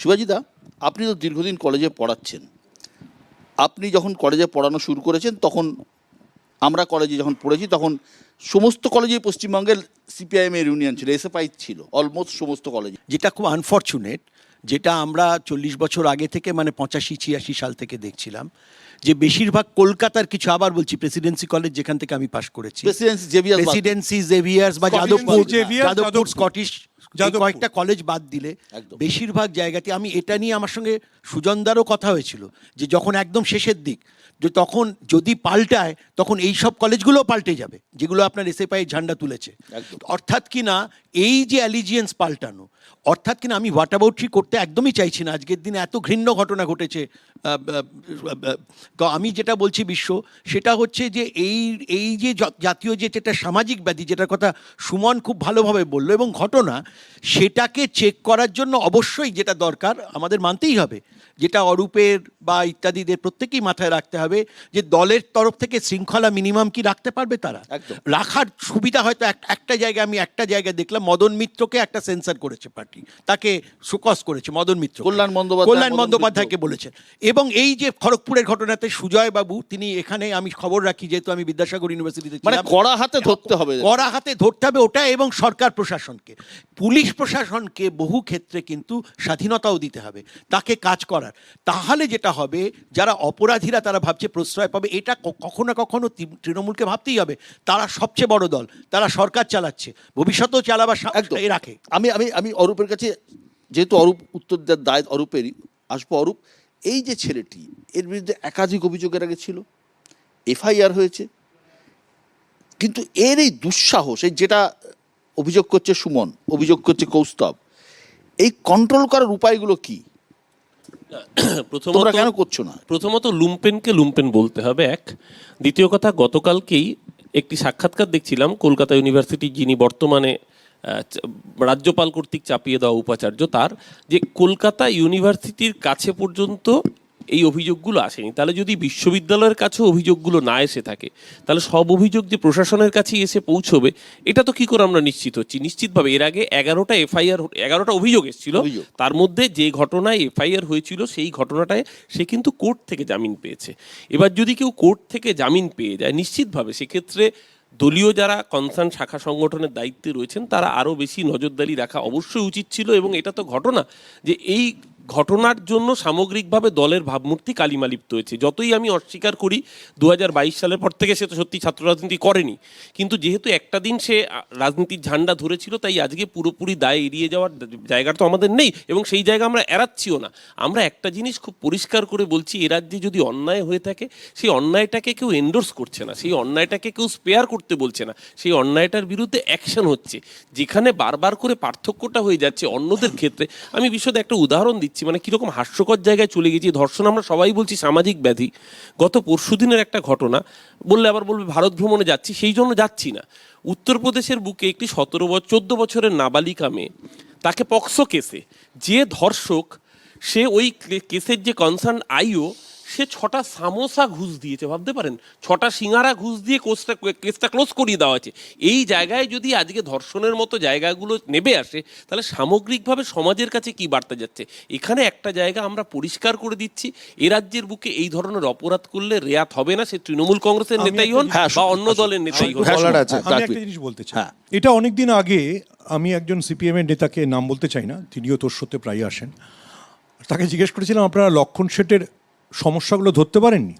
শিবাজিদা আপনি তো দীর্ঘদিন কলেজে পড়াচ্ছেন আপনি যখন কলেজে পড়ানো শুরু করেছেন তখন আমরা কলেজে যখন পড়েছি তখন সমস্ত কলেজে পশ্চিমবঙ্গের সিপিআইএম এর ইউনিয়ন ছিল এসএফআই ছিল অলমোস্ট সমস্ত কলেজে যেটা খুব আনফর্চুনেট যেটা আমরা চল্লিশ বছর আগে থেকে মানে পঁচাশি ছিয়াশি সাল থেকে দেখছিলাম যে বেশিরভাগ কলকাতার কিছু আবার বলছি প্রেসিডেন্সি কলেজ যেখান থেকে আমি পাশ করেছি প্রেসিডেন্সি জেভিয়ার প্রেসিডেন্সি জেভিয়ার্স বা যাদবপুর যাদবপুর। স্কটিশ। কয়েকটা কলেজ বাদ দিলে বেশিরভাগ জায়গাতে আমি এটা নিয়ে আমার সঙ্গে সুজনদারও কথা হয়েছিল যে যখন একদম শেষের দিক যে তখন যদি পাল্টায় তখন এই সব কলেজগুলোও পাল্টে যাবে যেগুলো আপনার এসএফআই ঝান্ডা তুলেছে। অর্থাৎ কি না এই যে অ্যালিজিয়েন্স পাল্টানো অর্থাৎ কিনা আমি হোয়াট করতে একদমই চাইছি না। আজকের দিনে এত ঘৃণ্য ঘটনা ঘটেছে আমি যেটা বলছি বিশ্ব সেটা হচ্ছে যে এই এই যে জাতীয় যে যেটা সামাজিক ব্যাধি যেটার কথা সুমন খুব ভালোভাবে বলল এবং ঘটনা সেটাকে চেক করার জন্য অবশ্যই যেটা দরকার আমাদের মানতেই হবে। যেটা অরূপের বা ইত্যাদিদের প্রত্যেকেই মাথায় রাখতে হবে যে দলের তরফ থেকে শৃঙ্খলা মিনিমাম কি রাখতে পারবে তারা? রাখার সুবিধা হয়তো এক- একটা জায়গায় আমি একটা জায়গায় দেখলাম মদন মিত্রকে একটা সেন্সার করেছে পার্টি তাকে সুকস করেছে মদন মিত্র কল্যাণ বন্দ্যোপাধ্যায়, কল্যাণ বন্দ্যোপাধ্যায়কে বলেছেন এবং এই যে খড়গপুরের ঘটনাতে সুজয় বাবু তিনি এখানে আমি খবর রাখি যেহেতু আমি বিদ্যাসাগর ইউনিভার্সিটিতে মানে কড়া হাতে ধরতে হবে। কড়া হাতে ধরতে হবে ওটা এবং সরকার প্রশাসনকে। পুলিশ প্রশাসনকে বহু ক্ষেত্রে কিন্তু স্বাধীনতাও দিতে হবে তাকে কাজ করার। তাহলে যেটা হবে যারা অপরাধীরা তারা ভাবছে প্রশ্রয় পাবে এটা কখনো না কখনো তৃণমূলকে ভাবতেই হবে। তারা সবচেয়ে বড় দল তারা সরকার চালাচ্ছে ভবিষ্যতেও চালাবার রাখে। আমি আমি আমি অরূপের কাছে যেহেতু অরূপ উত্তর দেওয়ার দায় অরূপেরই আসব অরূপ। এই যে ছেলেটি এর বিরুদ্ধে একাধিক অভিযোগের আগে ছিল এফআইআর হয়েছে কিন্তু এর এই দুঃসাহস এই যেটা অভিযোগ করছে সুমন অভিযোগ করছে কৌস্তব এই কন্ট্রোল করার উপায়গুলো কি? প্রথমত কেন করছ না? প্রথমত লুম্পেনকে লুম্পেন বলতে হবে এক। দ্বিতীয় কথা গতকালকেই একটি সাক্ষাৎকার দেখছিলাম কলকাতা ইউনিভার্সিটির যিনি বর্তমানে রাজ্যপাল কর্তৃক চাপিয়ে দেওয়া উপাচার্য তার যে কলকাতা ইউনিভার্সিটির কাছে পর্যন্ত এই অভিযোগগুলো আসেনি। তাহলে যদি বিশ্ববিদ্যালয়ের কাছেও অভিযোগগুলো না এসে থাকে তাহলে সব অভিযোগ যে প্রশাসনের কাছেই এসে পৌঁছবে এটা তো কি করে আমরা নিশ্চিত হচ্ছি? নিশ্চিতভাবে এর আগে এগারোটা এফআইআর এগারোটা অভিযোগ এসেছিল। তার মধ্যে যে ঘটনায় এফআইআর হয়েছিল সেই ঘটনাটায় সে কিন্তু কোর্ট থেকে জামিন পেয়েছে। এবার যদি কেউ কোর্ট থেকে জামিন পেয়ে যায় নিশ্চিতভাবে সেক্ষেত্রে দলীয় যারা কনসার্ন শাখা সংগঠনের দায়িত্বে রয়েছেন, তারা আরও বেশি নজরদারি রাখা অবশ্যই উচিত ছিল এবং এটা তো ঘটনা যে এই ঘটনার জন্য সামগ্রিকভাবে দলের ভাবমূর্তি কালিমালিপ্ত হয়েছে। যতই আমি অস্বীকার করি দু হাজার বাইশ সালের পর থেকে সে তো সত্যি ছাত্র রাজনীতি করেনি। কিন্তু যেহেতু একটা দিন সে রাজনীতির ঝান্ডা ধরেছিল, তাই আজকে পুরোপুরি দায় এড়িয়ে যাওয়ার জায়গা তো আমাদের নেই এবং সেই জায়গা আমরা এড়াচ্ছিও না। আমরা একটা জিনিস খুব পরিষ্কার করে বলছি, এ রাজ্যে যদি অন্যায় হয়ে থাকে, সেই অন্যায়টাকে কেউ এন্ডোর্স করছে না, সেই অন্যায়টাকে কেউ স্পেয়ার করতে বলছে না। সেই অন্যায়টার বিরুদ্ধে অ্যাকশন হচ্ছে। যেখানে বারবার করে পার্থক্যটা হয়ে যাচ্ছে অন্যদের ক্ষেত্রে। আমি বিশদে একটা উদাহরণ দিচ্ছি। মানে কীরকম হাস্যকর জায়গায় চলে গেছি। ধর্ষণ আমরা সবাই বলছি সামাজিক ব্যাধি। গত পরশুদিনের একটা ঘটনা, বললে আবার বলবে ভারত ভ্রমণে যাচ্ছি, সেই জন্য যাচ্ছি না। উত্তরপ্রদেশের বুকে একটি সতেরো বছর, চোদ্দ বছরের নাবালিকা মেয়ে, তাকে পক্সো কেসে। যে ধর্ষক, সে ওই কেসের যে কনসার্ন আইও সে ছটা সামোসা ঘুষ দিয়েছে ভাবতে পারেন? ছটা সিঙ্গারা ঘুষ দিয়ে কোর্সটা কেসটা ক্লোজ করিয়ে দেওয়া হয়েছে। এই জায়গায় যদি আজকে ধর্ষণের মতো জায়গাগুলো নেবে আসে তাহলে সামগ্রিকভাবে সমাজের কাছে কি বার্তা যাচ্ছে? এখানে একটা জায়গা আমরা পরিষ্কার করে দিচ্ছি এ রাজ্যের বুকে এই ধরনের অপরাধ করলে রেয়াত হবে না সে তৃণমূল কংগ্রেসের নেতাই হন বা অন্য দলের নেতাই হন। হ্যাঁ, আছে। একটা জিনিস বলতে চাই। হ্যাঁ। এটা অনেকদিন আগে আমি একজন সিপিএম এর নেতাকে নাম বলতে চাই না তিনিও তোর সত্যি প্রায় আসেন। তাকে জিজ্ঞেস করেছিলাম আপনারা লক্ষণ শেঠের সমস্যাগুলো ধরতে পারেননি।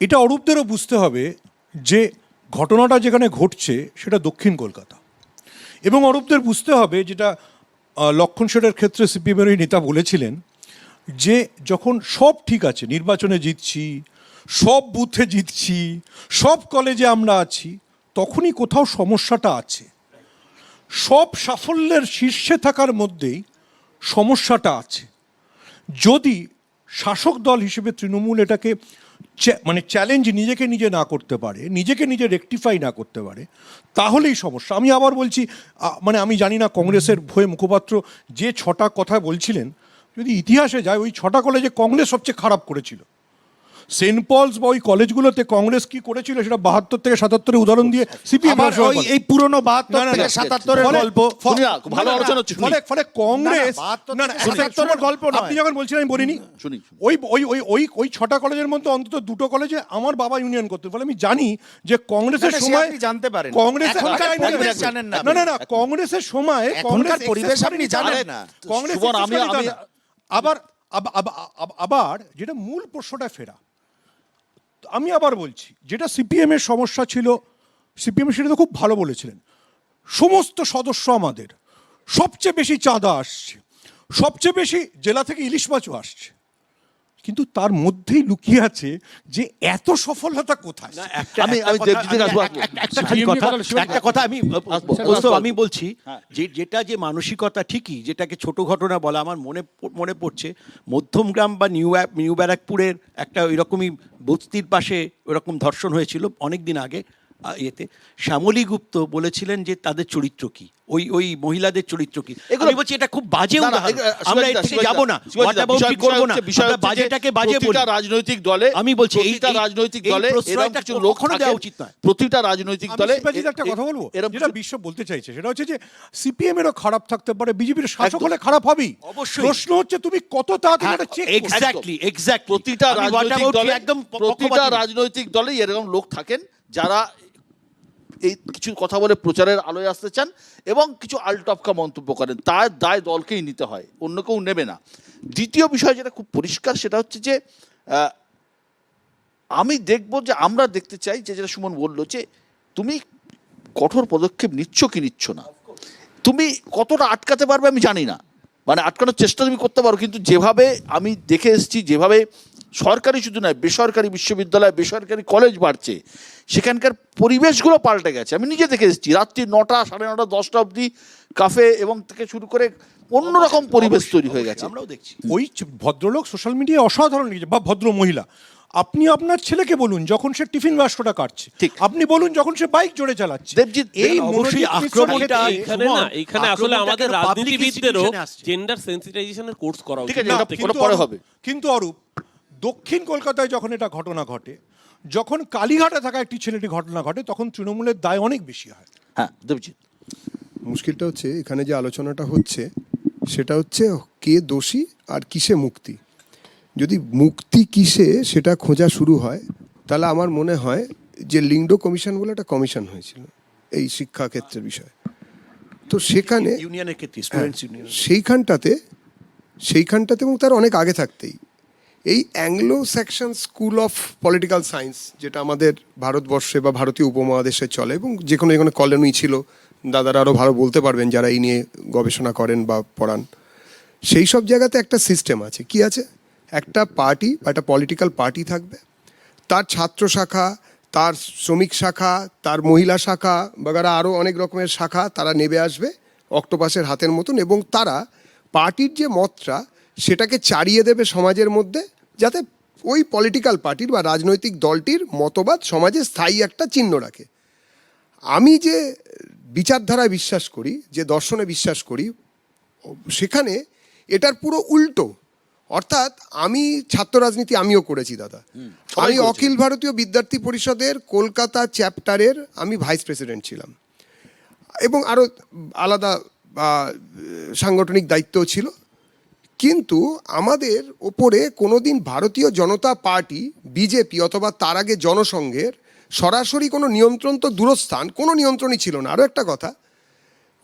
এটা অরূপদেরও বুঝতে হবে যে ঘটনাটা যেখানে ঘটছে সেটা দক্ষিণ কলকাতা। এবং অরূপদের বুঝতে হবে যেটা লক্ষণ শেঠের ক্ষেত্রে সিপিএমের নেতা বলেছিলেন যে যখন সব ঠিক আছে, নির্বাচনে জিতছি, সব বুথে জিতছি, সব কলেজে আমরা আছি, তখনই কোথাও সমস্যাটা আছে। সব সাফল্যের শীর্ষে থাকার মধ্যেই সমস্যাটা আছে। যদি শাসক দল হিসেবে তৃণমূল এটাকে মানে চ্যালেঞ্জ নিজেকে নিজে না করতে পারে, নিজেকে নিজে রেকটিফাই না করতে পারে, তাহলেই সমস্যা। আমি আবার বলছি মানে আমি জানি না কংগ্রেসের ভয়ে মুখপাত্র যে ছটা কথা বলছিলেন, যদি ইতিহাসে যায়, ওই ছটা কলেজে কংগ্রেস সবচেয়ে খারাপ করেছিল। সেন্ট পলস বা ওই কলেজগুলোতে কংগ্রেস কি করেছিল সেটা বাহাত্তর থেকে সাতাত্তরের উদাহরণ দিয়ে সিপিএম ওই এই পুরনো বাহাত্তর থেকে সাতাত্তরের গল্প ভালো আলোচনা হচ্ছে, ফলে ফলে কংগ্রেস না, না, সাতাত্তরের গল্প আপনি যখন বলছিলেন আমি বলিনি শুনি। ওই ওই ওই ওই ওই ছটা কলেজের মধ্যে অন্তত দুটো কলেজে আমার বাবা ইউনিয়ন করতে ফলে আমি জানি যে কংগ্রেসের সময় জানতে পারেন। মিনিট। জানেন না না না কংগ্রেসের সময় কংগ্রেস পরিবেশ আপনি জানেন না। কংগ্রেস। আবার আব- আব- আব- আবার যেটা মূল প্রশ্নটা ফেরা আমি আবার বলছি, যেটা সিপিএম এর সমস্যা ছিল সিপিএম সেটা তো খুব ভালো বলেছিলেন, সমস্ত সদস্য আমাদের, সবচেয়ে বেশি চাঁদা আসছে, সবচেয়ে বেশি জেলা থেকে ইলিশ মাছও আসছে। কিন্তু তার মধ্যেই লুকিয়ে আছে যে এত সফলতা কোথায়? আমি- একটা খালি কথা একটা কথা বলছি হ্যাঁ। যে যেটা যে মানসিকতা ঠিকই যেটাকে ছোট ঘটনা বলা আমার মনে মনে পড়ছে মধ্যমগ্রাম বা নিউ নিউ ব্যারাকপুরের একটা ওইরকমই বস্তির পাশে ওরকম ধর্ষণ হয়েছিল অনেক দিন আগে। ইয়েতে। শ্যামলী গুপ্ত বলেছিলেন যে তাদের চরিত্র কি? ওই ওই মহিলাদের চরিত্র কি? আমি বলছি এটা খুব বাজে আমরা এর থেকে যাব না। কি করব না? আমরা বাজেটাকে বাজে বলি। প্রতিটা রাজনৈতিক দলে আমি বলছি এই- প্রতিটা এই- রাজনৈতিক দলে এরকম কিছু দেওয়া উচিত নয়। প্রতিটা রাজনৈতিক দলে একটা কথা বলব। যেটা বিশ্ব বলতে চাইছে সেটা হচ্ছে যে সিপিএম এরও খারাপ থাকতে পারে বিজেপির শাসক হলে খারাপ হবেই। অবশ্যই। প্রশ্ন হচ্ছে তুমি কত তাড়াতাড়ি এটা চেক এক্স্যাক্টলি এক্স্যাক্টলি প্রতিটা রাজনৈতিক দলে একদম প্রতিটা রাজনৈতিক দলে এরকম লোক থাকেন যারা এই কিছু কথা বলে প্রচারের আলোয় আসতে চান এবং কিছু আলটপকা মন্তব্য করেন, তার দায় দলকেই নিতে হয়, অন্য কেউ নেবে না। দ্বিতীয় বিষয় যেটা খুব পরিষ্কার, সেটা হচ্ছে যে আমি দেখব যে, আমরা দেখতে চাই যে, যেটা সুমন বলল যে, তুমি কঠোর পদক্ষেপ নিচ্ছ কি নিচ্ছ না? তুমি কতটা আটকাতে পারবে আমি জানি না। মানে আটকানোর চেষ্টা তুমি করতে পারো, কিন্তু যেভাবে আমি দেখে এসেছি, যেভাবে সরকারি শুধু নয় বেসরকারি বিশ্ববিদ্যালয় বেসরকারি কলেজ বাড়ছে। সেখানকার পরিবেশগুলো পাল্টে গেছে। আমি নিজে দেখে এসেছি রাত্রি নটা সাড়ে নটা দশটা অবধি কাফে এবং থেকে শুরু করে অন্যরকম পরিবেশ তৈরি হয়ে গেছে। আমরাও দেখছি। ওই ভদ্রলোক সোশ্যাল মিডিয়ায় অসাধারণ লিখেছে বা ভদ্র মহিলা। আপনি আপনার ছেলেকে বলুন যখন সে টিফিন বাস্কটা কাটছে ঠিক। আপনি বলুন যখন সে বাইক জোরে চালাচ্ছে। দেবজিৎ, এই মিশ্র আক্রমণটা এইখানে না এখানে আসলে আমাদের রাজনীতিবিদদেরও? জেন্ডার সেন্সিটাইজেশনের কোর্স করা ঠিক উচিত। আছে, এটা পরে হবে। কিন্তু অরূপ দক্ষিণ কলকাতায় যখন এটা ঘটনা ঘটে যখন কালীঘাটে থাকা একটি ছেলেটি ঘটনা ঘটে তখন তৃণমূলের দায় অনেক বেশি হয়। হ্যাঁ দেবজিৎ। মুশকিলটা হচ্ছে এখানে যে আলোচনাটা হচ্ছে সেটা হচ্ছে কে দোষী আর কিসে মুক্তি। যদি মুক্তি কিসে সেটা খোঁজা শুরু হয় তাহলে আমার মনে হয় যে লিঙ্গডো কমিশন বলে একটা কমিশন হয়েছিল এই শিক্ষা ক্ষেত্রের বিষয়ে। তো সেখানে ইউনিয়নের ক্ষেত্রে হ্যাঁ, স্টুডেন্টস ইউনিয়ন সেইখানটাতে সেইখানটাতে এবং তার অনেক আগে থাকতেই এই Anglo section school of political science যেটা আমাদের ভারতবর্ষে বা ভারতীয় উপমহাদেশে চলে এবং যে কোনো এখানে কলেজই ছিল, দাদারা আরও ভালো বলতে পারবেন যারা এই নিয়ে গবেষণা করেন বা পড়ান। সেই সব জায়গাতে একটা সিস্টেম আছে। কি আছে? একটা পার্টি বা একটা পলিটিক্যাল পার্টি থাকবে। তার ছাত্র শাখা, তার শ্রমিক শাখা, তার মহিলা শাখা, বাগারা আরও অনেক রকমের শাখা তারা নেবে আসবে অক্টোপাসের হাতের মতন এবং তারা পার্টির যে মতটা, সেটাকে চারিয়ে দেবে সমাজের মধ্যে যাতে ওই পলিটিক্যাল পার্টির বা রাজনৈতিক দলটির মতবাদ সমাজে স্থায়ী একটা চিহ্ন রাখে। আমি যে বিচারধারায় বিশ্বাস করি যে দর্শনে বিশ্বাস করি সেখানে এটার পুরো উল্টো। অর্থাৎ আমি ছাত্র রাজনীতি আমিও করেছি দাদা। আমি অখিল ভারতীয় বিদ্যার্থী পরিষদের কলকাতা চ্যাপ্টারের আমি ভাইস প্রেসিডেন্ট ছিলাম। এবং আরও আলাদা সাংগঠনিক দায়িত্বও ছিল। কিন্তু আমাদের ওপরে কোনোদিন ভারতীয় জনতা পার্টি, বিজেপি অথবা তার আগে জনসংঘের সরাসরি কোনো নিয়ন্ত্রণ তো দূরস্থান, কোনো নিয়ন্ত্রণই ছিল না। আরও একটা কথা,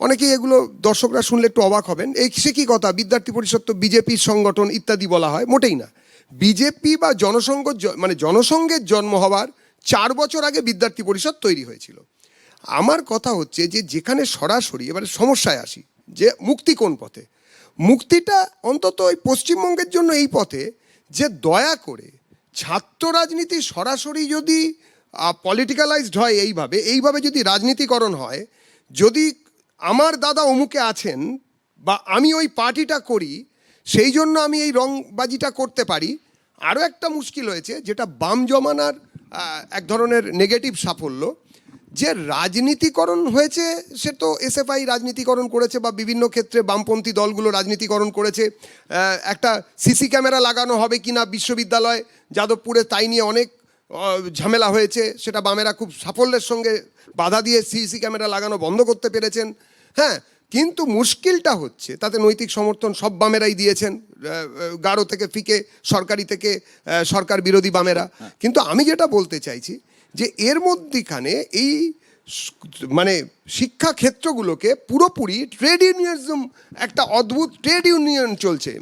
অনেকেই এগুলো দর্শকরা শুনলে একটু অবাক হবেন, এই সে কী কথা? বিদ্যার্থী পরিষদ তো বিজেপির সংগঠন ইত্যাদি বলা হয়, মোটেই না। বিজেপি বা জনসংঘ মানে জনসংঘের জন্ম হওয়ার চার বছর আগে বিদ্যার্থী পরিষদ তৈরি হয়েছিল। আমার কথা হচ্ছে যে যেখানে সরাসরি, এবারে সমস্যায় আসি, যে মুক্তি কোন পথে? মুক্তিটা অন্তত ওই পশ্চিমবঙ্গের জন্য এই পথে যে দয়া করে ছাত্র রাজনীতি সরাসরি যদি পলিটিক্যালাইজড হয় এইভাবে এইভাবে যদি রাজনীতিকরণ হয়, যদি আমার দাদা অমুকে আছেন বা আমি ওই পার্টিটা করি, সেই জন্য আমি এই রংবাজিটা করতে পারি, আরও একটা মুশকিল হয়েছে, যেটা বাম জমানার এক ধরনের নেগেটিভ সাফল্য যে রাজনীতিকরণ হয়েছে, সে তো এসএফআই রাজনীতিকরণ করেছে বা বিভিন্ন ক্ষেত্রে বামপন্থী দলগুলো রাজনীতিকরণ করেছে। একটা সিসি ক্যামেরা লাগানো হবে কিনা বিশ্ববিদ্যালয়, যাদবপুরে তাই নিয়ে অনেক ঝামেলা হয়েছে। সেটা বামেরা খুব সাফল্যের সঙ্গে বাধা দিয়ে সিসি ক্যামেরা লাগানো বন্ধ করতে পেরেছেন। হ্যাঁ কিন্তু মুশকিলটা হচ্ছে, তাতে নৈতিক সমর্থন সব বামেরাই দিয়েছেন গাঢ় থেকে ফিকে, সরকারি থেকে সরকার বিরোধী বামেরা। কিন্তু আমি যেটা বলতে চাইছি যে এর মধ্যেখানে এই মানে শিক্ষা ক্ষেত্রগুলোকে পুরোপুরি ট্রেড ইউনিয়নিজম, একটা অদ্ভুত ট্রেড ইউনিয়ন চলছে।